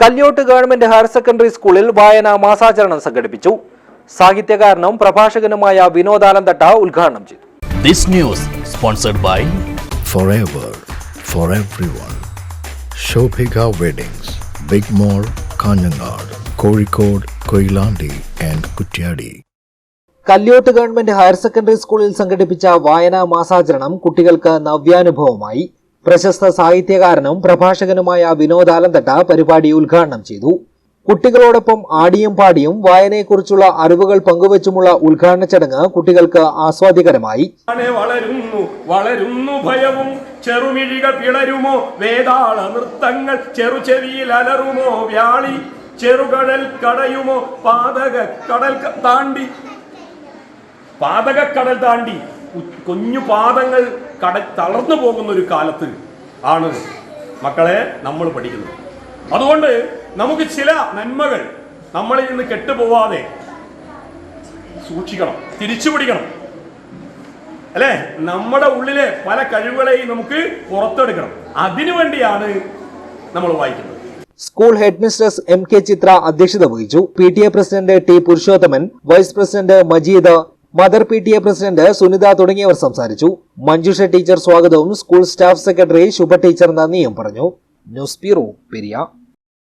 Kalliyot government higher secondary സ്കൂളിൽ വായന മാസാചരണം സംഘടിപ്പിച്ചു. സാഹിത്യകാരനും പ്രഭാഷകനുമായ വിനോദാനന്ദട്ട ഉദ്ഘാടനം ചെയ്തു. This news sponsored by forever for everyone. Shobhika Weddings, Big Mall, Kanhangad Kozhikode, Koilandi and Kuttiadi Kalyot government higher secondary സ്കൂളിൽ സംഘടിപ്പിച്ച വായനാ മാസാചരണം കുട്ടികൾക്ക് നവ്യാനുഭവമായി. പ്രശസ്ത സാഹിത്യകാരനും പ്രഭാഷകനുമായ വിനോദാലന്തട്ട പരിപാടി ഉദ്ഘാടനം ചെയ്തു. കുട്ടികളോടൊപ്പം ആടിയും പാടിയും വായനയെക്കുറിച്ചുള്ള അറിവുകൾ പങ്കുവച്ചുമുള്ള ഉദ്ഘാടന ചടങ്ങ് കുട്ടികൾക്ക് ആസ്വാദ്യകരമായി. ആനെ വളരുന്നു വളരുന്നു ഭയവും. ചെറുമിഴികൾ പിളരുമോ? വേതാള നൃത്തങ്ങൾ ചെറുചെവിയിൽ അലറുമോ? വ്യാളി ചെറുകടൽ കടയുമോ? പാതക കടൽ താണ്ടി. പാതക കടൽ താണ്ടി. കുഞ്ഞു പാദങ്ങൾ കട തളർന്നു പോകുന്ന ഒരു കാലത്ത് ആണ് മക്കളെ നമ്മൾ പഠിക്കുന്നത്. അതുകൊണ്ട് നമുക്ക് ചില നന്മകൾ നമ്മളിൽ നിന്ന് കെട്ടുപോവാതെ സൂക്ഷിക്കണം തിരിച്ചു പിടിക്കണം. അല്ലേ? നമ്മുടെ ഉള്ളിലെ പല കഴിവുകളെയും നമുക്ക് പുറത്തെടുക്കണം. അതിനുവേണ്ടിയാണ് നമ്മൾ വായിക്കുന്നത്. School head M K Chithra അധ്യക്ഷത വഹിച്ചു. P T A president T Purushothaman vice president Majeed mother P T A president Sunitha തുടങ്ങിയവർ സംസാരിച്ചു. മഞ്ജുഷ ടീച്ചർ സ്വാഗതവും school staff secretary Shubha teacher നന്ദിയും പറഞ്ഞു. News bureau Periya.